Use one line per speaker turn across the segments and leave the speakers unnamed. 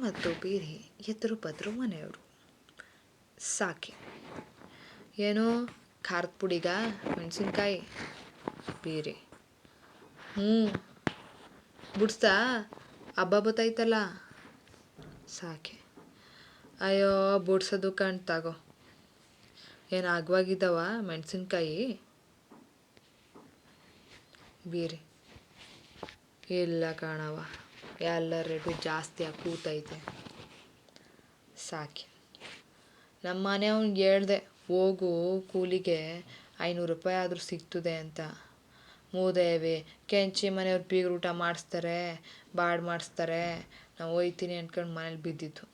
ಮತ್ತು ಬೀರಿ ಎದುರು ಬದ್ರು ಮನೆಯವರು. ಸಾಕೆ. ಏನೋ ಖಾರದ ಪುಡಿಗ ಮೆಣಸಿನ್ಕಾಯಿ ಬೀರಿ ಹ್ಞೂ ಬಿಡ್ಸ್ತಾ ಹಬ್ಬ ಬತ್ತೈತಲ್ಲ. ಸಾಕೆ. ಅಯ್ಯೋ, ಬಿಡ್ಸೋದು ಕಣ್ ತಗೋ. ಏನು ಅಗ್ವಾಗಿದ್ದಾವ ಮೆಣಸಿನ್ಕಾಯಿ? ಬೀರಿ ಇಲ್ಲ ಕಾಣವ ಎಲ್ಲ ರೇಟು ಜಾಸ್ತಿ ಕೂತೈತೆ ಸಾಕೆ ನಮ್ಮ ಮನೆಯವ್ನಿಗೆ ಹೇಳ್ದೆ, ಹೋಗು, ಕೂಲಿಗೆ ಐನೂರು ರೂಪಾಯಿ ಆದರೂ ಸಿಗ್ತದೆ ಅಂತ. ಮೂದೇವಿ, ಕೆಂಚಿ ಮನೆಯವ್ರು ಬೀಗರು ಊಟ ಮಾಡಿಸ್ತಾರೆ ಬಾಡ್ ಮಾಡಿಸ್ತಾರೆ. ನಾವು ಹೋಯ್ತೀನಿ ಅಂದ್ಕೊಂಡು ಮನೇಲಿ ಬಿದ್ದಿತ್ತು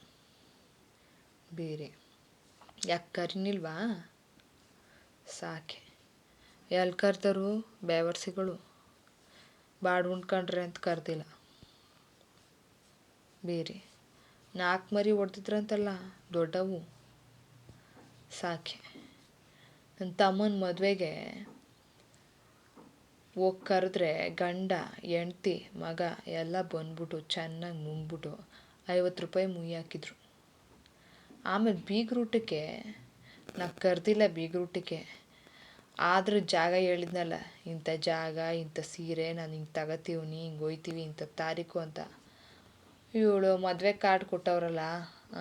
ಬೇರೆ. ಯಾಕೆ ಕರಿನಿಲ್ವಾ? ಸಾಕೆ ಎಲ್ಲಿ ಕರ್ತಾರು ಬೇವರ್ಸಿಗಳು. ಬಾಡ್ ಉಂಡ್ಕೊಂಡ್ರೆ ಅಂತ ಕರ್ದಿಲ್ಲ. ಬೇರೆ. ನಾಲ್ಕು ಮರಿ ಹೊಡ್ದಿದ್ರಂತಲ್ಲ ದೊಡ್ಡವು. ಸಾಕೆ. ನನ್ನ ತಮ್ಮನ ಮದುವೆಗೆ ಹೋಗಿ ಕರೆದ್ರೆ ಗಂಡ, ಹೆಂಡ್ತಿ, ಮಗ ಎಲ್ಲ ಬಂದ್ಬಿಟ್ಟು ಚೆನ್ನಾಗಿ ನುಂಗ್ಬಿಟ್ಟು ಐವತ್ತು ರೂಪಾಯಿ ಮುಯ್ಯಿ ಹಾಕಿದ್ರು. ಆಮೇಲೆ ಬೀಗ್ರೂಟಕ್ಕೆ ನಾ ಕರೆದಿಲ್ಲ ಬೀಗ್ರೂಟಕ್ಕೆ. ಆದ್ರೆ ಜಾಗ ಹೇಳಿದ್ನಲ್ಲ, ಇಂಥ ಜಾಗ, ಇಂಥ ಸೀರೆ, ನಾನು ಹಿಂಗೆ ತಗೋತೀವ್ನಿ ಹಿಂಗೆ ಹೋಯ್ತೀವಿ ಇಂಥ ತಾರೀಕು ಅಂತ. ಇವಳು ಮದುವೆ ಕಾರ್ಡ್ ಕೊಟ್ಟವ್ರಲ್ಲ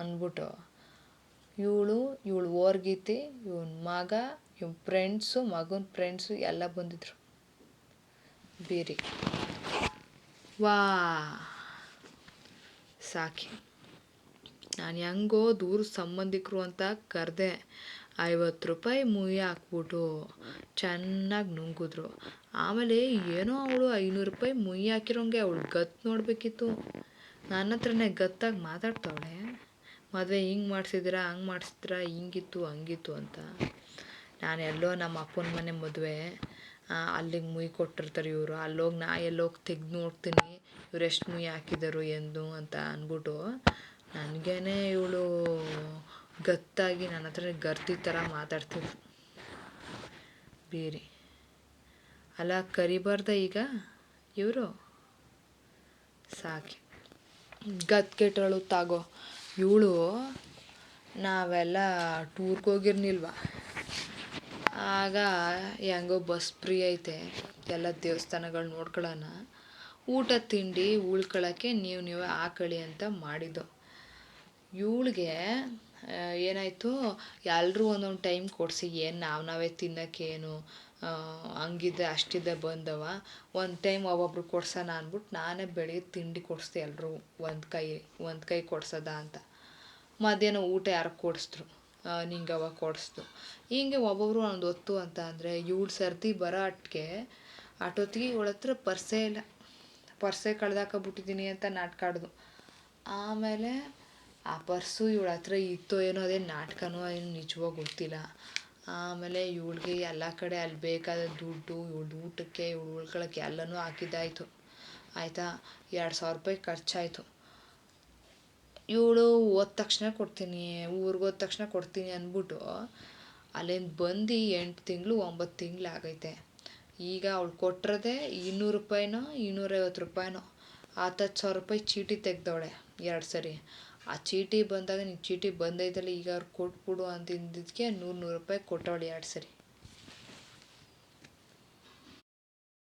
ಅಂದ್ಬಿಟ್ಟು, ಇವಳು ಇವಳು ಓರ್ಗೀತಿ ಇವನ್ ಮಗ, ಇವನ್ ಫ್ರೆಂಡ್ಸು ಮಗನ ಫ್ರೆಂಡ್ಸು ಎಲ್ಲ ಬಂದಿದ್ರು. ಬೀರಿ. ವಾ, ಸಾಕಿ. ನಾನು ಹೆಂಗೋ ದೂರ ಸಂಬಂಧಿಕರು ಅಂತ ಕರೆದೆ. ಐವತ್ತು ರೂಪಾಯಿ ಮುಯ್ಯಿ ಹಾಕ್ಬಿಟ್ಟು ಚೆನ್ನಾಗಿ ನುಂಗಿದ್ರು. ಆಮೇಲೆ ಏನೋ ಅವಳು ಐನೂರು ರೂಪಾಯಿ ಮುಯ್ಯ ಹಾಕಿರೋಂಗೆ ಅವಳು ಗತ್ತು ನೋಡಬೇಕಿತ್ತು. ನನ್ನ ಹತ್ರನೇ ಗತ್ತಾಗಿ ಮಾತಾಡ್ತವಳೆ. ಮದುವೆ ಹಿಂಗೆ ಮಾಡಿಸಿದ್ರ, ಹಂಗೆ ಮಾಡಿಸಿದ್ರಾ, ಹಿಂಗಿತ್ತು, ಹಂಗಿತ್ತು ಅಂತ. ನಾನು ಎಲ್ಲೋ ನಮ್ಮ ಅಪ್ಪನ ಮನೆ ಮದುವೆ ಅಲ್ಲಿಗೆ ಮುಯಿ ಕೊಟ್ಟಿರ್ತಾರೆ ಇವರು. ಅಲ್ಲೋಗಿ ನಾ ಎಲ್ಲೋಗಿ ತೆಗ್ದು ನೋಡ್ತೀನಿ. ಇವ್ರು ಎಷ್ಟು ಮುಯಿ ಹಾಕಿದರು ಎಂದು ಅಂತ ಅಂದ್ಬಿಟ್ಟು ನನಗೇನೆ ಇವಳು ಗತ್ತಾಗಿ ನನ್ನ ಹತ್ರ ಗರ್ತಿ ಥರ ಮಾತಾಡ್ತಿದ್ರು ಬೇರೆ. ಅಲ್ಲ, ಕರಿಬಾರ್ದ ಈಗ? ಇವರು? ಸಾಕೆ. ಗತ್ಗೆಟ್ರಳು ತಾಗೋ ಇವಳು ನಾವೆಲ್ಲ ಟೂರ್ಗೆ ಹೋಗಿರ್ನಿಲ್ವ ಆಗ ಹೆಂಗೋ ಬಸ್ ಫ್ರೀ ಐತೆ. ಎಲ್ಲ ದೇವಸ್ಥಾನಗಳು ನೋಡ್ಕೊಳ್ಳೋಣ ಊಟ ತಿಂಡಿ ಉಳ್ಕೊಳ್ಳೋಕ್ಕೆ ನೀವು ನೀವೇ ಹಾಕೊಳ್ಳಿ ಅಂತ ಮಾಡಿದ್ದು. ಇವಳಿಗೆ ಏನಾಯಿತು? ಎಲ್ಲರೂ ಒಂದೊಂದು ಟೈಮ್ ಕೊಡಿಸಿ, ಏನು ನಾವು ನಾವೇ ತಿನ್ನೋಕ್ಕೇನು? ಹಂಗಿದ್ದೆ ಅಷ್ಟಿದ್ದೆ ಬಂದವ. ಒಂದು ಟೈಮ್ ಒಬ್ಬೊಬ್ರು ಕೊಡ್ಸೋಣ ಅಂದ್ಬಿಟ್ಟು ನಾನೇ ಬೆಳಗ್ಗೆ ತಿಂಡಿ ಕೊಡಿಸ್ದೆ ಎಲ್ಲರೂ ಒಂದು ಕೈ ಒಂದು ಕೈ ಕೊಡ್ಸೋದ ಅಂತ. ಮಧ್ಯಾಹ್ನ ಊಟ ಯಾರು ಕೊಡಿಸಿದ್ರು? ನಿಂಗೆ ಅವಾಗ ಕೊಡಿಸ್ದು. ಹಿಂಗೆ ಒಬ್ಬೊಬ್ರು ಒಂದು ಹೊತ್ತು ಅಂತ ಅಂದರೆ ಇವಳು ಸರ್ತಿ ಬರೋ ಅಟ್ಟಿಗೆ ಅಟೊತ್ತಿಗೆ ಇವಳ ಹತ್ರ ಪರ್ಸೇ ಇಲ್ಲ. ಪರ್ಸೆ ಕಳ್ದಾಕಬಿಟ್ಟಿದ್ದೀನಿ ಅಂತ ನಾಟ್ಕಾಡ್ದು ಆಮೇಲೆ ಆ ಪರ್ಸು ಇವಳ ಹತ್ರ ಇತ್ತೋ ಏನೋ ಅದೇ ನಾಟಕನೋ ಏನು ನಿಜವಾಗಿ ಗೊತ್ತಿಲ್ಲ. ಆಮೇಲೆ ಇವಳಿಗೆ ಎಲ್ಲ ಕಡೆ ಅಲ್ಲಿ ಬೇಕಾದ ದುಡ್ಡು ಇವಳ ಊಟಕ್ಕೆ, ಇವಳು ಉಳ್ಕೊಳಕ್ಕೆ ಎಲ್ಲನೂ ಹಾಕಿದ್ದಾಯಿತು. ಆಯಿತಾ? ಎರಡು ಸಾವಿರ ರೂಪಾಯಿ ಖರ್ಚಾಯಿತು. ಇವಳು ಹೋದ ತಕ್ಷಣ ಕೊಡ್ತೀನಿ, ಊರಿಗೆ ಹೋದ ತಕ್ಷಣ ಕೊಡ್ತೀನಿ ಅಂದ್ಬಿಟ್ಟು ಅಲ್ಲಿಂದ ಬಂದು ಎಂಟು ತಿಂಗಳು ಒಂಬತ್ತು ತಿಂಗಳು ಆಗೈತೆ. ಈಗ ಅವಳು ಕೊಟ್ಟಿರೋದೆ ಇನ್ನೂರು ರೂಪಾಯಿನೋ, ಇನ್ನೂರೈವತ್ತು ರೂಪಾಯಿನೋ ಹತ್ತು ಸಾವಿರ ರೂಪಾಯಿ ಚೀಟಿ ತೆಗ್ದವಳೆ ಎರಡು ಸರಿ. ಆ ಚೀಟಿ ಬಂದಾಗ ನೀನು ಚೀಟಿ ಬಂದೈತಲ್ಲ ಈಗ ಅವ್ರು ಕೊಟ್ಬಿಡು ಅಂತಿದ್ದಕ್ಕೆ ನೂರು ನೂರು ರೂಪಾಯಿ ಕೊಟ್ಟವಳೆ ಎರಡು ಸರಿ